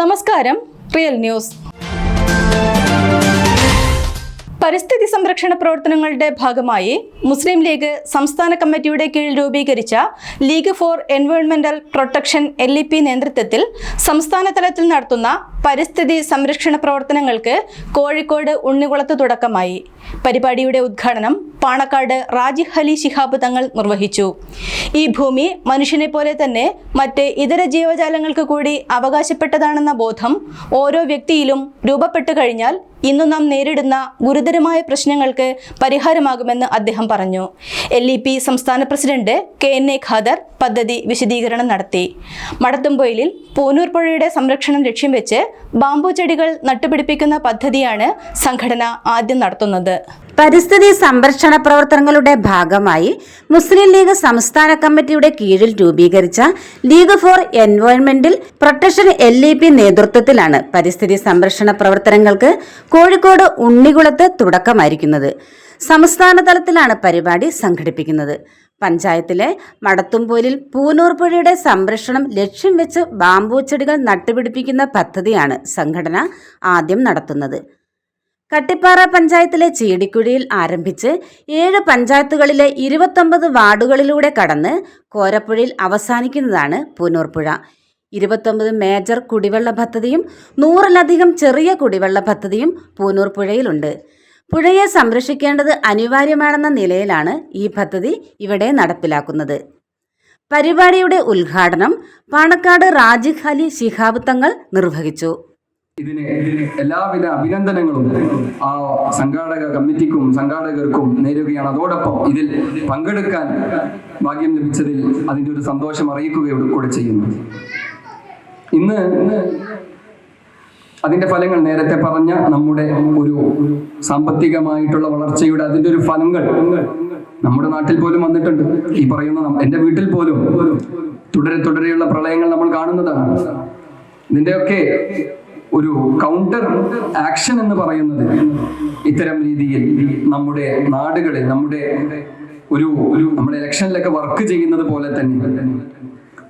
നമസ്കാരം real news. പരിസ്ഥിതി സംരക്ഷണ പ്രവർത്തനങ്ങളുടെ ഭാഗമായി മുസ്ലിം ലീഗ് സംസ്ഥാന കമ്മിറ്റിയുടെ കീഴിൽ രൂപീകരിച്ച ലീഗ് ഫോർ എൻവയോൺമെന്റൽ പ്രൊട്ടക്ഷൻ എൽ ഇ പി നേതൃത്വത്തിൽ സംസ്ഥാന തലത്തിൽ നടത്തുന്ന പരിസ്ഥിതി സംരക്ഷണ പ്രവർത്തനങ്ങൾക്ക് കോഴിക്കോട് ഉണ്ണികുളത്ത് തുടക്കമായി. പരിപാടിയുടെ ഉദ്ഘാടനം പാണക്കാട് റാജിഹ് അലി ശിഹാബ് തങ്ങൾ നിർവഹിച്ചു. ഈ ഭൂമി മനുഷ്യനെ പോലെ തന്നെ മറ്റ് ഇതര ജീവജാലങ്ങൾക്ക് കൂടി അവകാശപ്പെട്ടതാണെന്ന ബോധം ഓരോ വ്യക്തിയിലും രൂപപ്പെട്ടു കഴിഞ്ഞാൽ ഇന്നു നാം നേരിടുന്ന ഗുരുതരമായ പ്രശ്നങ്ങൾക്ക് പരിഹാരമാകുമെന്ന് അദ്ദേഹം പറഞ്ഞു. എൽ ഇ പി സംസ്ഥാന president K N A Khader പദ്ധതി വിശദീകരണം നടത്തി. മടത്തുംപൊയിലിൽ പൂനൂർ പുഴയുടെ സംരക്ഷണം ലക്ഷ്യം വെച്ച് ബാമ്പു ചെടികൾ നട്ടുപിടിപ്പിക്കുന്ന പദ്ധതിയാണ് സംഘടന ആദ്യം നടത്തുന്നത്. പരിസ്ഥിതി സംരക്ഷണ പ്രവർത്തനങ്ങളുടെ ഭാഗമായി മുസ്ലിം ലീഗ് സംസ്ഥാന കമ്മിറ്റിയുടെ കീഴിൽ രൂപീകരിച്ച ലീഗ് ഫോർ എൻവയോൺമെന്റൽ പ്രൊട്ടക്ഷൻ എൽ ഇ പി നേതൃത്വത്തിലാണ് പരിസ്ഥിതി സംരക്ഷണ പ്രവർത്തനങ്ങൾക്ക് കോഴിക്കോട് ഉണ്ണികുളത്ത് തുടക്കമായിരിക്കുന്നത്. സംസ്ഥാന തലത്തിലാണ് പരിപാടി സംഘടിപ്പിക്കുന്നത്. പഞ്ചായത്തിലെ മടത്തുംപോലിൽ പൂനൂർ പുഴയുടെ സംരക്ഷണം ലക്ഷ്യം വെച്ച് ബാമ്പൂ ചെടികൾ നട്ടുപിടിപ്പിക്കുന്ന പദ്ധതിയാണ് സംഘടന ആദ്യം നടത്തുന്നത്. കട്ടിപ്പാറ പഞ്ചായത്തിലെ ചീടിക്കുഴിയിൽ ആരംഭിച്ച് ഏഴ് പഞ്ചായത്തുകളിലെ ഇരുപത്തൊമ്പത് വാർഡുകളിലൂടെ കടന്ന് കോരപ്പുഴയിൽ അവസാനിക്കുന്നതാണ് പൂനൂർപ്പുഴ. ഇരുപത്തൊമ്പത് മേജർ കുടിവെള്ള പദ്ധതിയും നൂറിലധികം ചെറിയ കുടിവെള്ള പദ്ധതിയും പൂനൂർ പുഴയിലുണ്ട് പുഴയെ സംരക്ഷിക്കേണ്ടത് അനിവാര്യമാണെന്ന നിലയിലാണ് ഈ പദ്ധതി ഇവിടെ നടപ്പിലാക്കുന്നത്. പരിപാടിയുടെ ഉദ്ഘാടനം പാണക്കാട് റാജിഖ് അലി ശിഹാബ് തങ്ങൾ നിർവഹിച്ചു. ഇതിന് എല്ലാവിധ അഭിനന്ദനങ്ങളും ആ സംഘാടക കമ്മിറ്റിക്കും സംഘാടകർക്കും നേരുകയാണ്. അതോടൊപ്പം ഇതിൽ പങ്കെടുക്കാൻ ഭാഗ്യം ലഭിച്ചതിൽ അതിന്റെ ഒരു സന്തോഷം അറിയിക്കുകയും കൂടെ ചെയ്യുന്നു. ഇന്ന് അതിന്റെ ഫലങ്ങൾ നേരത്തെ പറഞ്ഞ നമ്മുടെ ഒരു സാമ്പത്തികമായിട്ടുള്ള വളർച്ചയുടെ അതിന്റെ ഒരു ഫലങ്ങൾ നമ്മുടെ നാട്ടിൽ പോലും വന്നിട്ടുണ്ട്. ഈ പറയുന്ന എന്റെ വീട്ടിൽ പോലും തുടരെ തുടരെയുള്ള പ്രളയങ്ങൾ നമ്മൾ കാണുന്നതാണ്. ഇതിന്റെയൊക്കെ ഒരു കൗണ്ടർ ആക്ഷൻ എന്ന് പറയുന്നത് ഇത്തരം രീതിയിൽ നമ്മുടെ നാടുകളിൽ നമ്മുടെ ഒരു ഒരു നമ്മുടെ ഇലക്ഷനിലൊക്കെ വർക്ക് ചെയ്യുന്നത് പോലെ തന്നെ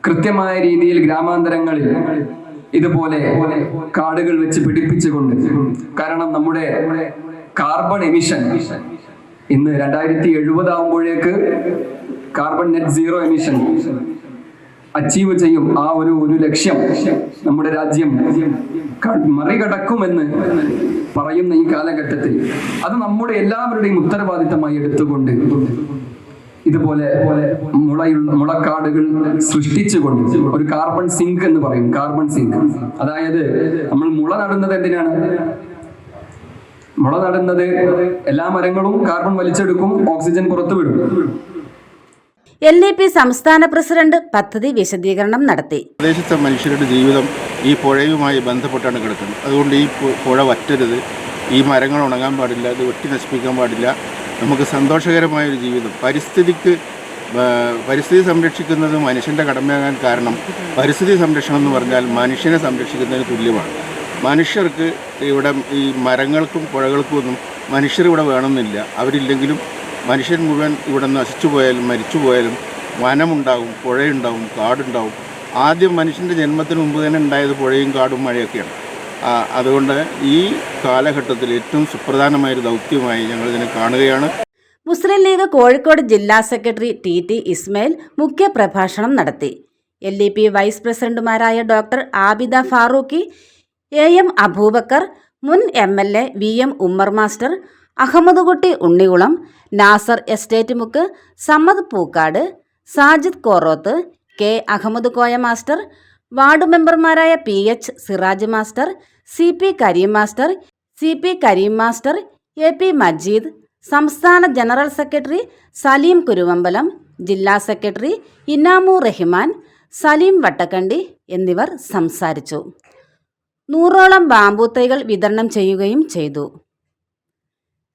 കൃത്യമായ രീതിയിൽ ഗ്രാമാന്തരങ്ങളിൽ ഇതുപോലെ കാടുകൾ വെച്ച് പിടിപ്പിച്ചുകൊണ്ട് കാരണം നമ്മുടെ കാർബൺ എമിഷൻ ഇന്ന് രണ്ടായിരത്തി എഴുപതാകുമ്പോഴേക്ക് carbon net zero emission achieve ചെയ്യും ആ ഒരു ഒരു ലക്ഷ്യം നമ്മുടെ രാജ്യം മറികടക്കുമെന്ന് പറയുന്ന ഈ കാലഘട്ടത്തിൽ. അത് നമ്മുടെ എല്ലാവരുടെയും ഉത്തരവാദിത്തമായി എടുത്തുകൊണ്ട് ഇതുപോലെ മുളയുള്ള മുളക്കാടുകൾ സൃഷ്ടിച്ചുകൊണ്ട് ഒരു കാർബൺ സിങ്ക് എന്ന് പറയും കാർബൺ സിങ്ക് അതായത് നമ്മൾ മുള നടുന്നത് എന്തിനാണ്? മുള നടുന്നത് എല്ലാ മരങ്ങളും കാർബൺ വലിച്ചെടുക്കും ഓക്സിജൻ പുറത്തുവിടും. എൽ ഇ പി സംസ്ഥാന പ്രസിഡന്റ് പദ്ധതി വിശദീകരണം നടത്തി. പ്രദേശത്തെ മനുഷ്യരുടെ ജീവിതം ഈ പുഴയുമായി ബന്ധപ്പെട്ടാണ് കിടക്കുന്നത്. അതുകൊണ്ട് ഈ പുഴ വറ്റരുത്. ഈ മരങ്ങൾ ഉണങ്ങാൻ പാടില്ല ഇത് വെട്ടി നശിപ്പിക്കാൻ പാടില്ല. നമുക്ക് സന്തോഷകരമായൊരു ജീവിതം. പരിസ്ഥിതിക്ക് പരിസ്ഥിതി സംരക്ഷിക്കുന്നത് മനുഷ്യന്റെ കടമയാകാൻ കാരണം പരിസ്ഥിതി സംരക്ഷണം എന്ന് പറഞ്ഞാൽ മനുഷ്യനെ സംരക്ഷിക്കുന്നതിന് തുല്യമാണ്. മനുഷ്യർക്ക് ഇവിടെ ഈ മരങ്ങൾക്കും പുഴകൾക്കും ഒന്നും മനുഷ്യർ ഇവിടെ വേണമെന്നില്ല. അവരില്ലെങ്കിലും മനുഷ്യൻ മുഴുവൻ ഇവിടെ നശിച്ചു പോയാലും മരിച്ചു പോയാലും വനമുണ്ടാകും പുഴയുണ്ടാകും കാടുണ്ടാകും ആദ്യം മനുഷ്യന്റെ ജന്മത്തിന് മുമ്പ് തന്നെ ഉണ്ടായത് പുഴയും കാടും മഴയൊക്കെയാണ്. അതുകൊണ്ട് ഈ കാലഘട്ടത്തിൽ ഏറ്റവും സുപ്രധാനമായൊരു ദൗത്യമായി ഞങ്ങളിതിനെ കാണുകയാണ്. മുസ്ലിം ലീഗ് കോഴിക്കോട് ജില്ലാ സെക്രട്ടറി ടി ടി ഇസ്മയിൽ മുഖ്യപ്രഭാഷണം നടത്തി. എൽ ഇ പി വൈസ് പ്രസിഡന്റുമാരായ doctor Abida Farooqui A M Abubacker മുൻ M L A V M Ummer master Ahammedkutty Unnikulam Nasar estate Mukku Sammad Pookkad Sajid Koroth K Ahammed Koya master ward മെമ്പർമാരായ P H Siraj master C P Kareem master C P Kareem master A P Majeed സംസ്ഥാന general secretary Saleem Kuruvambalam ജില്ലാ secretary Inamu Rahiman Saleem Vattakandi എന്നിവർ സംസാരിച്ചു. നൂറോളം bamboo തൈകൾ വിതരണം ചെയ്യുകയും ചെയ്തു.